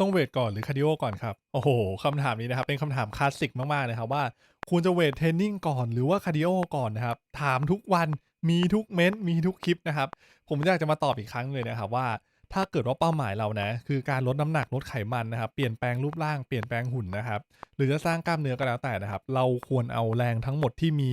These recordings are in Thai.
ต้องเวทก่อนหรือคาร์ดิโอก่อนครับ โอ้โหคำถามนี้นะครับ เป็นคำถามคลาสสิกมาก ๆ นะครับว่าควรจะเวทเทรนนิ่งก่อนหรือว่าคาร์ดิโอก่อนนะครับ ถามทุกวันมีทุกเม้นต์มีทุกคลิปนะครับ ผมอยากจะมาตอบอีกครั้งเลยนะครับว่าถ้าเกิดว่าเป้าหมายเรานะ คือการลดน้ำหนักลดไขมันนะครับ เปลี่ยนแปลงรูปร่างเปลี่ยนแปลงหุ่นนะครับ หรือจะสร้างกล้ามเนื้อก็แล้วแต่นะครับ เราควรเอาแรงทั้งหมดที่มี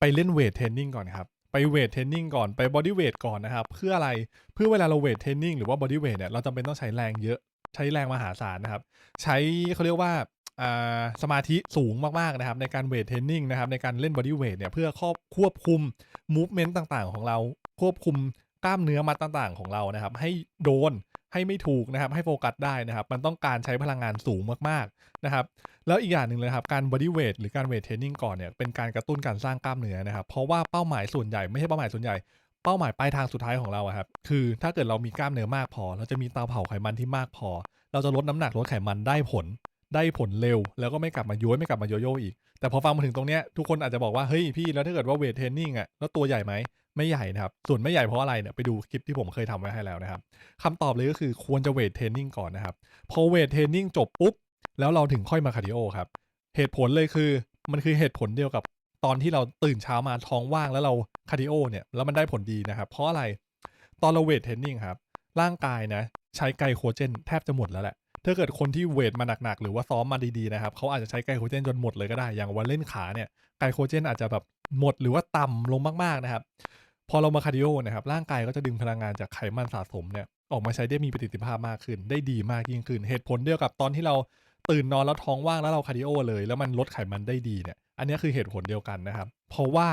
ไปเล่นเวทเทรนนิ่งก่อนครับ ไปเวทเทรนนิ่งก่อนไปบอดี้เวทก่อนนะครับ เพื่ออะไรเพื่อเวลาเราเวทเทรนนิ่งหรือว่าบอดี้เวทเนี่ยเราจำเป็นต้องใช้แรงเยอะ ใช้แรงมหาศาลนะครับ ใช้เขาเรียกว่าสมาธิสูงมาก ๆ นะครับ ในการเวทเทรนนิ่งนะครับ ในการเล่นบอดี้เวทเนี่ยเพื่อควบควบคุมมูฟเมนต์ต่างๆ ของเราควบคุมกล้ามเนื้อมัดต่างๆ ของเรานะครับ ให้โดนให้ไม่ถูกนะครับ ให้โฟกัสได้นะครับ มันต้องการใช้พลังงานสูงมากๆนะครับ แล้วอีกอย่างหนึ่งเลยครับ การบอดี้เวทหรือการเวทเทรนนิ่งก่อนเนี่ยเป็นการกระตุ้นการสร้างกล้ามเนื้อนะครับ เพราะว่าเป้าหมายส่วนใหญ่ไม่ใช่เป้าหมายส่วนใหญ่ เป้าหมายปลายทางสุดท้ายของเราอะครับคือถ้าเกิดเรามีกล้ามเนื้อมากพอ เราจะมีเตาเผาไขมันที่มากพอ เราจะลดน้ำหนักลดไขมันได้ผลได้ผลเร็ว แล้วก็ไม่กลับมาย้วยไม่กลับมาโยโย่อีก แต่พอฟังมาถึงตรงเนี้ยทุกคนอาจจะบอกว่าเฮ้ยพี่แล้วถ้าเกิดว่าเวทเทรนนิ่งอะแล้วตัวใหญ่ไหมไม่ใหญ่นะครับ ส่วนไม่ใหญ่เพราะอะไรเนี่ยไปดูคลิปที่ผมเคยทำไว้ให้แล้วนะครับคำตอบเลยก็คือควรจะเวทเทรนนิ่งก่อนนะครับ พอเวทเทรนนิ่งจบปุ๊บแล้วเราถึงค่อยมาคาร์ดิโอครับเหตุผลเลยคือมันคือเหตุผลเดียวกับ ตอนที่เราตื่นเช้ามาท้องว่างแล้วเราคาร์ดิโอเนี่ยแล้วมันได้ผลดีนะครับ เพราะอะไรตอนเราเวทเทรนนิ่งครับ ร่างกายนะ ใช้ไกลโคเจนแทบจะหมดแล้วแหละถ้าเกิดคนที่เวทมาหนักๆ หรือว่าซ้อมมาดีๆนะครับเขาอาจจะใช้ไกลโคเจนจนหมดเลยก็ได้ อย่างวันเล่นขาเนี่ยไกลโคเจนอาจจะแบบหมดหรือว่าต่ำลงมากๆนะครับ พอเรามาคาร์ดิโอนะครับร่างกายก็จะดึงพลังงานจากไขมันสะสมเนี่ยออกมาใช้ได้มีประสิทธิภาพมากขึ้น ได้ดีมากยิ่งขึ้น เหตุผลเดียวกับตอนที่เราตื่นนอนแล้วท้องว่างแล้วเราคาร์ดิโอเลย แล้วมันลดไขมันได้ดีเนี่ย อันนี้คือเหตุผลเดียวกันนะครับ เพราะว่า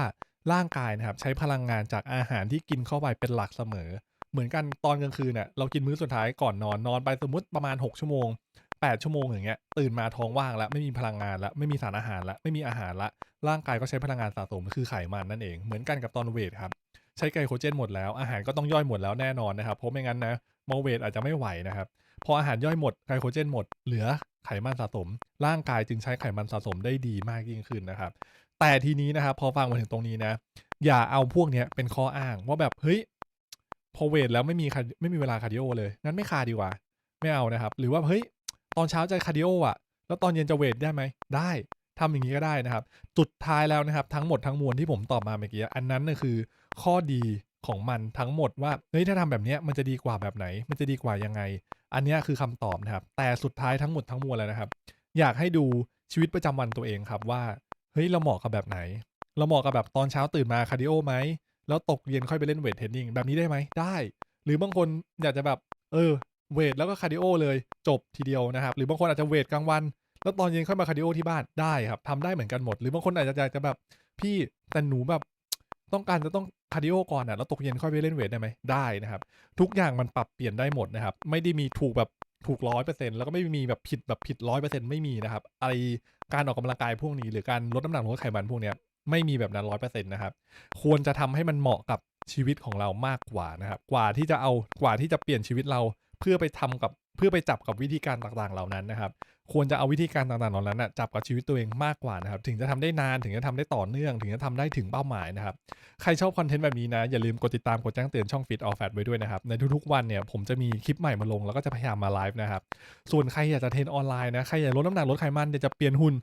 ร่างกายนะครับใช้พลังงานจากอาหารที่กินเข้าไปเป็นหลักเสมอ เหมือนกันตอนกลางคืนเนี่ยเรากินมื้อสุดท้ายก่อนนอนนอนไปสมมติประมาณ 6 ชั่วโมง 8 ชั่วโมงอย่างเงี้ยตื่นมาท้องว่างแล้วไม่มีพลังงานแล้วไม่มีสารอาหารแล้วไม่มีอาหารละร่างกายก็ใช้พลังงานสะสมคือไขมันนั่นเองเหมือนกันกับตอนเวทครับใช้ไกลโคเจนหมดแล้วอาหารก็ต้องย่อยหมดแล้วแน่นอนนะครับเพราะไม่งั้นนะมอเวทอาจจะไม่ไหวนะครับพออาหารย่อยหมดไกลโคเจนหมดเหลือ ไขมันสะสม ร่างกายจึงใช้ไขมันสะสมได้ดีมากยิ่งขึ้นนะครับ แต่ทีนี้นะครับพอฟังมาถึงตรงนี้นะ อย่าเอาพวกเนี้ยเป็นข้ออ้างว่าแบบเฮ้ยพอเวทแล้วไม่มีคาไม่มีเวลาคาร์ดิโอเลยงั้นไม่คาร์ดีกว่า ไม่เอานะครับ หรือว่าเฮ้ยตอนเช้าจะคาร์ดิโออะแล้วตอนเย็นจะเวทได้ไหมได้ทำอย่างนี้ก็ได้นะครับ สุดท้ายแล้วนะครับ ทั้งหมดทั้งมวลที่ผมตอบมาเมื่อกี้ อันนั้นน่ะคือข้อดีของมันทั้งหมดว่า เฮ้ย ถ้าทำแบบนี้มันจะดีกว่าแบบไหน มันจะดีกว่ายังไง อันนี้คือคำตอบนะครับ แต่สุดท้ายทั้งหมดทั้งมวลแล้วนะครับ อยากให้ดูชีวิตประจำวันตัวเองครับว่าเฮ้ยเราเหมาะกับแบบไหน เราเหมาะกับแบบตอนเช้าตื่นมาคาร์ดิโอไหมแล้วตกเย็นค่อยไปเล่นเวทเทรนนิ่งแบบนี้ได้ไหมได้ หรือบางคนอยากจะแบบเออเวทแล้วก็คาร์ดิโอเลยจบทีเดียวนะครับ หรือบางคนอาจจะเวทกลางวัน แล้วตอนเย็นค่อยมาคาร์ดิโอที่บ้านได้ครับทำได้เหมือนกันหมด หรือบางคนอาจจะอยากจะแบบพี่แต่หนูแบบต้องการจะต้อง คาร์ดิโอก่อนอะแล้วตกเย็นค่อยไปเล่นเวทได้ไหมได้นะครับ ทุกอย่างมันปรับเปลี่ยนได้หมดนะครับ ไม่ได้มีถูกแบบถูกร้อยเปอร์เซ็นต์แล้วก็ไม่มีแบบผิดแบบผิดร้อยเปอร์เซ็นต์ไม่มีนะครับไอการออกกำลังกายพวกนี้ หรือการลดน้ำหนักลดไขมันพวกเนี้ยไม่มีแบบนั้นร้อยเปอร์เซ็นต์นะครับ ควรจะทำให้มันเหมาะกับชีวิตของเรามากกว่านะครับ กว่าที่จะเอากว่าที่จะเปลี่ยนชีวิตเราเพื่อไปทำกับ เพื่อไปจับกับวิธีการต่างๆเหล่านั้นนะครับ ควรจะเอาวิธีการต่างๆเหล่านั้นนะจับกับชีวิตตัวเองมากกว่านะครับ ถึงจะทำได้นานถึงจะทำได้ต่อเนื่อง ถึงจะทำได้ถึงเป้าหมายนะครับ ใครชอบคอนเทนต์แบบนี้นะ อย่าลืมกดติดตามกดแจ้งเตือนช่อง Fit All Fat ไว้ด้วยนะครับ ในทุกๆวันเนี่ยผมจะมีคลิปใหม่มาลง แล้วก็จะพยายามมาไลฟ์นะครับ ส่วนใครอยากจะเทรนออนไลน์นะใครอยากลดน้ำหนักลดไขมันอยากจะเปลี่ยนหุ่น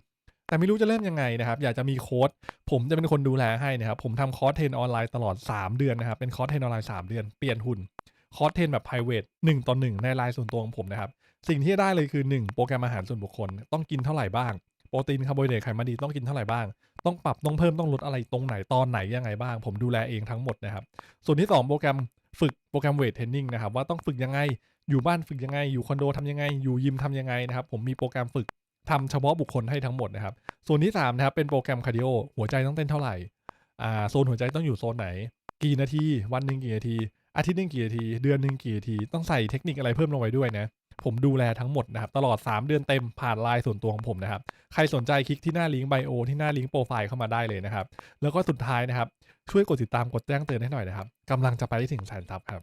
แต่ไม่รู้จะเริ่มยังไงนะครับ อยากจะมีโค้ด ผมจะเป็นคนดูแลให้นะครับ ผมทำคอร์สเทรนออนไลน์ตลอด 3 เดือนนะครับ เป็นคอร์สเทรนออนไลน์ 3 เดือน เปลี่ยนหุ่น คอร์สเทรนแบบ private 1ต่อ1ในไลน์ส่วนตัวของผมนะครับ สิ่งที่ได้เลยคือ1โปรแกรมอาหารส่วนบุคคลต้องกินเท่าไหร่บ้างโปรตีนคาร์โบไฮเดรตไขมันดีต้องกินเท่าไหร่บ้าง ต้องปรับต้องเพิ่มต้องลดอะไรตรงไหนตอนไหนยังไงบ้าง ผมดูแลเองทั้งหมดนะครับ ส่วนที่ 2 โปรแกรมฝึกโปรแกรมเวทเทรนนิ่งนะครับว่าต้องฝึกยังไง อยู่บ้านฝึกยังไง อยู่คอนโดทำยังไง อยู่ยิมทำยังไงนะครับ ผมมีโปรแกรมฝึกทำเฉพาะบุคคลให้ทั้งหมดนะครับ ส่วนที่3นะครับเป็นโปรแกรมคาร์ดิโอหัวใจต้องเต้นเท่าไหร่อ่าโซนหัวใจต้องอยู่โซนไหน กี่นาที วันหนึ่งกี่นาที อาทิตย์หนึ่งกี่นาที เดือนหนึ่งกี่นาที ต้องใส่เทคนิคอะไรเพิ่มลงไปด้วยนะ ผมดูแลทั้งหมดนะครับ ตลอด 3 เดือนเต็มผ่านไลน์ส่วนตัวของผมนะครับ ใครสนใจคลิกที่หน้าลิงก์ไบโอที่หน้าลิงก์โปรไฟล์เข้ามาได้เลยนะครับ แล้วก็สุดท้ายนะครับ ช่วยกดติดตามกดแจ้งเตือนให้หน่อยนะครับกำลังจะไปถึงแสนซับครับ